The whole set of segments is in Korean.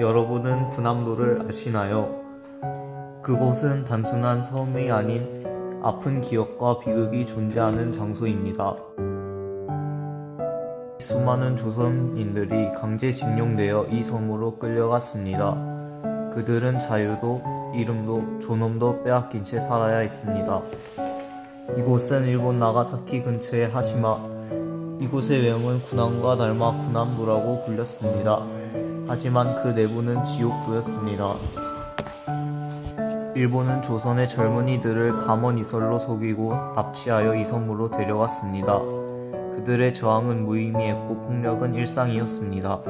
여러분은 군함도를 아시나요? 그곳은 단순한 섬이 아닌 아픈 기억과 비극이 존재하는 장소입니다. 수많은 조선인들이 강제징용되어 이 섬으로 끌려갔습니다. 그들은 자유도, 이름도, 존엄도 빼앗긴 채 살아야 했습니다. 이곳은 일본 나가사키 근처의 하시마, 이곳의 외형은 군함과 닮아 군함도라고 불렸습니다. 하지만 그 내부는 지옥도였습니다. 일본은 조선의 젊은이들을 감언이설로 속이고 납치하여 이 섬으로 데려왔습니다. 그들의 저항은 무의미했고 폭력은 일상이었습니다.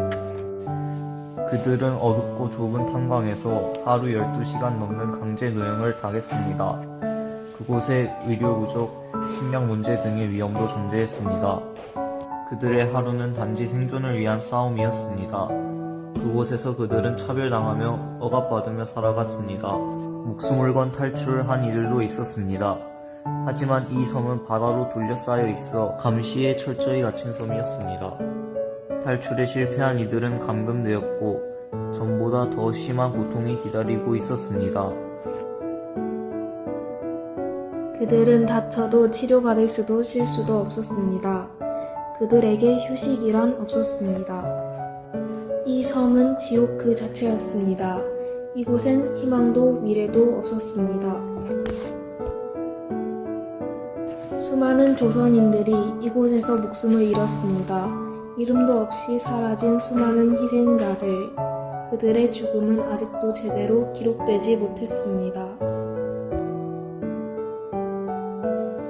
그들은 어둡고 좁은 탄광에서 하루 12시간 넘는 강제 노역을 당했습니다. 그곳에 의료 부족, 식량 문제 등의 위험도 존재했습니다. 그들의 하루는 단지 생존을 위한 싸움이었습니다. 그곳에서 그들은 차별당하며 억압받으며 살아갔습니다. 목숨을 건 탈출한 이들도 있었습니다. 하지만 이 섬은 바다로 둘러싸여 있어 감시에 철저히 갇힌 섬이었습니다. 탈출에 실패한 이들은 감금되었고 전보다 더 심한 고통이 기다리고 있었습니다. 그들은 다쳐도 치료받을 수도 쉴 수도 없었습니다. 그들에게 휴식이란 없었습니다. 이 섬은 지옥 그 자체였습니다. 이곳엔 희망도 미래도 없었습니다. 수많은 조선인들이 이곳에서 목숨을 잃었습니다. 이름도 없이 사라진 수많은 희생자들. 그들의 죽음은 아직도 제대로 기록되지 못했습니다.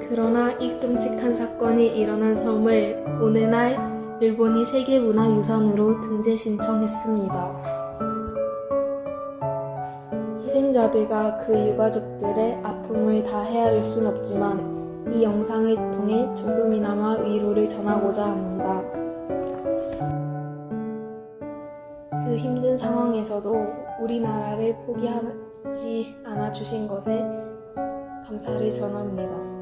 그러나 이 끔찍한 사건이 일어난 섬을 오늘날 일본이 세계문화유산으로 등재 신청했습니다. 희생자들과 그 유가족들의 아픔을 다 헤아릴 순 없지만 이 영상을 통해 조금이나마 위로를 전하고자 합니다. 그 힘든 상황에서도 우리나라를 포기하지 않아 주신 것에 감사를 전합니다.